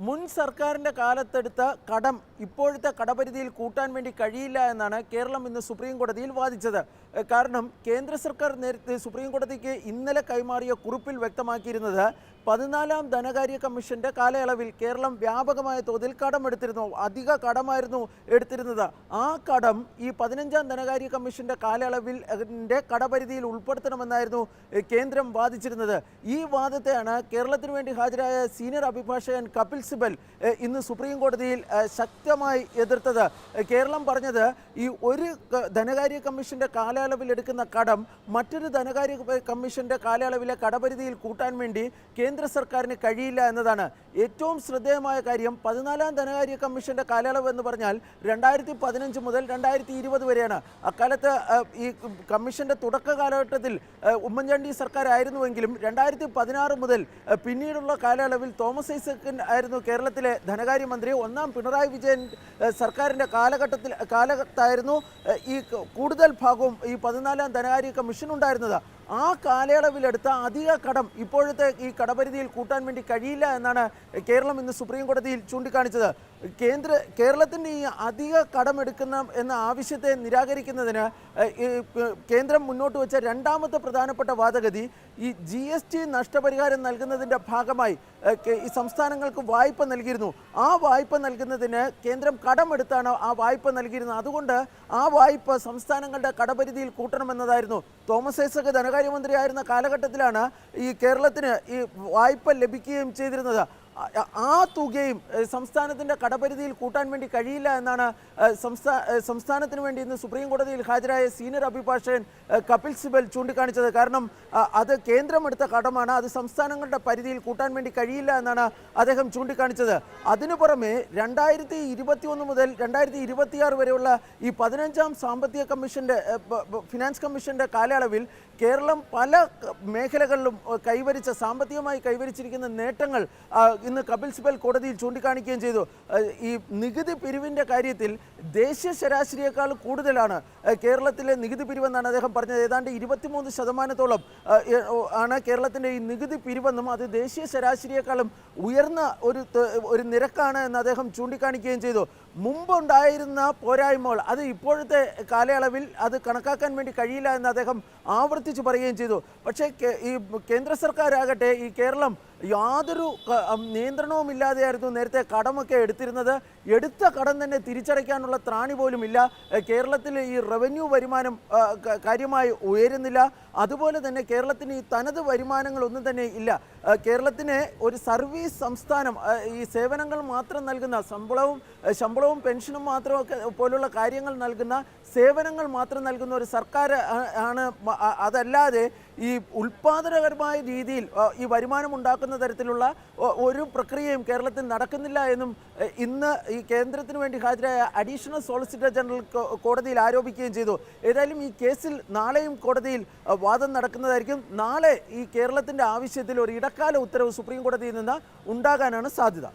മുൻ സർക്കാരിന്റെ കാലത്തെടുത്ത കടം ഇപ്പോഴത്തെ കടപരിധിയിൽ കൂട്ടാൻ വേണ്ടി കഴിയില്ല എന്നാണ് കേരളം ഇന്ന് സുപ്രീം കോടതിയിൽ വാദിച്ചത് കാരണം കേന്ദ്ര സർക്കാർ നേരത്തെ സുപ്രീം കോടതിക്ക് ഇന്നലെ കൈമാറിയ കുറിപ്പിൽ വ്യക്തമാക്കിയിരുന്നത് പതിനാലാം ധനകാര്യ കമ്മീഷന്റെ കാലയളവിൽ കേരളം വ്യാപകമായ തോതിൽ കടമെടുത്തിരുന്നു അധിക കടമായിരുന്നു എടുത്തിരുന്നത്. ആ കടം ഈ പതിനഞ്ചാം ധനകാര്യ കമ്മീഷന്റെ കാലയളവിൽ കടപരിധിയിൽ ഉൾപ്പെടുത്തണമെന്നായിരുന്നു കേന്ദ്രം വാദിച്ചിരുന്നത്. ഈ വാദത്തെയാണ് കേരളത്തിന് വേണ്ടി ഹാജരായ സീനിയർ അഭിഭാഷകൻ കപിൽ സിബൽ ഇന്ന് സുപ്രീം കോടതിയിൽ എഹ് ശക്തമായി എതിർത്തത്. കേരളം പറഞ്ഞത് ഈ ഒരു ധനകാര്യ കമ്മീഷന്റെ കാലയളവിൽ എടുക്കുന്ന കടം മറ്റൊരു ധനകാര്യ കമ്മീഷന്റെ കാലയളവിലെ കടപരിധിയിൽ കൂട്ടാൻ വേണ്ടി കേന്ദ്ര സർക്കാരിന് കഴിയില്ല എന്നതാണ്. ഏറ്റവും ശ്രദ്ധേയമായ കാര്യം പതിനാലാം ധനകാര്യ കമ്മീഷന്റെ കാലയളവ് എന്ന് പറഞ്ഞാൽ രണ്ടായിരത്തി പതിനഞ്ച് മുതൽ രണ്ടായിരത്തി ഇരുപത് വരെയാണ്. അക്കാലത്ത് ഈ കമ്മീഷന്റെ തുടക്ക കാലഘട്ടത്തിൽ ഉമ്മൻചാണ്ടി സർക്കാർ ആയിരുന്നുവെങ്കിലും രണ്ടായിരത്തി പതിനാറ് മുതൽ പിന്നീടുള്ള കാലയളവിൽ തോമസ് ഐസക്കൻ ആയിരുന്നു കേരളത്തിലെ ധനകാര്യമന്ത്രി. ഒന്നാം പിണറായി വിജയൻ അഹ്, സർക്കാരിന്റെ കാലഘട്ടത്തിൽ കാലഘട്ടത്തായിരുന്നു ഈ കൂടുതൽ ഭാഗവും ഈ പതിനാലാം ധനകാര്യ കമ്മീഷൻ ഉണ്ടായിരുന്നത് ആ കാലയളവിലെടുത്ത അധിക കടം ഇപ്പോഴത്തെ ഈ കടപരിധിയിൽ കൂട്ടാൻ വേണ്ടി കഴിയില്ല എന്നാണ് കേരളം ഇന്ന് സുപ്രീം കോടതിയിൽ ചൂണ്ടിക്കാണിച്ചത്. കേന്ദ്ര കേരളത്തിന്റെ ഈ അധിക കടമെടുക്കുന്ന എന്ന ആവശ്യത്തെ നിരാകരിക്കുന്നതിന് കേന്ദ്രം മുന്നോട്ട് വെച്ച രണ്ടാമത്തെ പ്രധാനപ്പെട്ട വാദഗതി ഈ ജി എസ് ടി നഷ്ടപരിഹാരം നൽകുന്നതിന്റെ ഭാഗമായി ഈ സംസ്ഥാനങ്ങൾക്ക് വായ്പ നൽകിയിരുന്നു. ആ വായ്പ നൽകുന്നതിന് കേന്ദ്രം കടമെടുത്താണ് ആ വായ്പ നൽകിയിരുന്നത്. അതുകൊണ്ട് ആ വായ്പ സംസ്ഥാനങ്ങളുടെ കടപരിധിയിൽ കൂട്ടണമെന്നതായിരുന്നു തോമസ് ഐസക് ധനകാര്യമന്ത്രിയായിരുന്ന കാലഘട്ടത്തിലാണ് ഈ കേരളത്തിന് ഈ വായ്പ ലഭിക്കുകയും ചെയ്തിരുന്നത്. ആ- തുകയും സംസ്ഥാനത്തിന്റെ കടപരിധിയിൽ കൂട്ടാൻ വേണ്ടി കഴിയില്ല എന്നാണ് സംസ്ഥാ സംസ്ഥാനത്തിന് വേണ്ടി ഇന്ന് സുപ്രീം കോടതിയിൽ ഹാജരായ സീനിയർ അഭിഭാഷകൻ കപിൽ സിബൽ ചൂണ്ടിക്കാണിച്ചത്. കാരണം അത് കേന്ദ്രമെടുത്ത കടമാണ് അത് സംസ്ഥാനങ്ങളുടെ പരിധിയിൽ കൂട്ടാൻ വേണ്ടി കഴിയില്ല എന്നാണ് അദ്ദേഹം ചൂണ്ടിക്കാണിച്ചത്. അതിനു പുറമെ രണ്ടായിരത്തി ഇരുപത്തി ഒന്ന് മുതൽ രണ്ടായിരത്തി ഇരുപത്തിയാറ് വരെയുള്ള ഈ പതിനഞ്ചാം സാമ്പത്തിക ബ- ഫിനാൻസ് കമ്മീഷന്റെ കാലയളവിൽ കേരളം പല മേഖലകളിലും കൈവരിച്ച സാമ്പത്തികമായി കൈവരിച്ചിരിക്കുന്ന നേട്ടങ്ങൾ ഇന്ന് കപിൽ സിബൽ കോടതിയിൽ ചൂണ്ടിക്കാണിക്കുകയും ചെയ്തു. ഈ നികുതി പിരിവിന്റെ കാര്യത്തിൽ ദേശീയ ശരാശരിയേക്കാൾ കൂടുതലാണ്. കേരളത്തിലെ നികുതി പിരിവെന്നാണ് അദ്ദേഹം പറഞ്ഞത്. ഏതാണ്ട് ഇരുപത്തിമൂന്ന് ശതമാനത്തോളം ആണ് കേരളത്തിന്റെ ഈ നികുതി പിരിവെന്നും അത് ദേശീയ ശരാശരിയേക്കാളും ഉയർന്ന ഒരു ഒരു നിരക്കാണ് എന്ന് അദ്ദേഹം ചൂണ്ടിക്കാണിക്കുകയും ചെയ്തു. മുമ്പുണ്ടായിരുന്ന പോരായ്മകൾ അത് ഇപ്പോഴത്തെ കാലയളവിൽ അത് കണക്കാക്കാൻ വേണ്ടി കഴിയില്ല എന്ന് അദ്ദേഹം ആവർത്തിച്ച് പറയുകയും ചെയ്തു. പക്ഷേ ഈ കേന്ദ്ര സർക്കാരാകട്ടെ ഈ കേരളം യാതൊരു നിയന്ത്രണവും ഇല്ലാതെയായിരുന്നു നേരത്തെ കടമൊക്കെ എടുത്തിരുന്നത്. എടുത്ത കടം തന്നെ തിരിച്ചടയ്ക്കാനുള്ള ത്രാണി പോലും ഇല്ല. കേരളത്തിൽ ഈ റവന്യൂ വരുമാനം കാര്യമായി ഉയരുന്നില്ല. അതുപോലെ തന്നെ കേരളത്തിന് ഈ തനത് വരുമാനങ്ങളൊന്നും തന്നെ ഇല്ല. കേരളത്തിന് ഒരു സർവീസ് സംസ്ഥാനം ഈ സേവനങ്ങൾ മാത്രം നൽകുന്ന ശമ്പളവും ശമ്പളവും പെൻഷനും മാത്രമൊക്കെ പോലുള്ള കാര്യങ്ങൾ നൽകുന്ന സേവനങ്ങൾ മാത്രം നൽകുന്ന ഒരു സർക്കാർ ആണ് അതല്ലാതെ ഈ ഉൽപാദനപരമായ രീതിയിൽ ഈ വരുമാനം ഉണ്ടാക്കുന്ന തരത്തിലുള്ള ഒരു പ്രക്രിയയും കേരളത്തിൽ നടക്കുന്നില്ല എന്നും ഇന്ന് ഈ കേന്ദ്രത്തിന് വേണ്ടി ഹാജരായ അഡീഷണൽ സോളിസിറ്റർ ജനറൽ കോടതിയിൽ ആരോപിക്കുകയും ചെയ്തു. ഏതായാലും ഈ കേസിൽ നാളെയും കോടതിയിൽ വാദം നടക്കുന്നതായിരിക്കും. നാളെ ഈ കേരളത്തിന്റെ ആവശ്യത്തിൽ ഒരു ഇടക്കാല ഉത്തരവ് സുപ്രീം കോടതിയിൽ നിന്ന് ഉണ്ടാകാനാണ് സാധ്യത.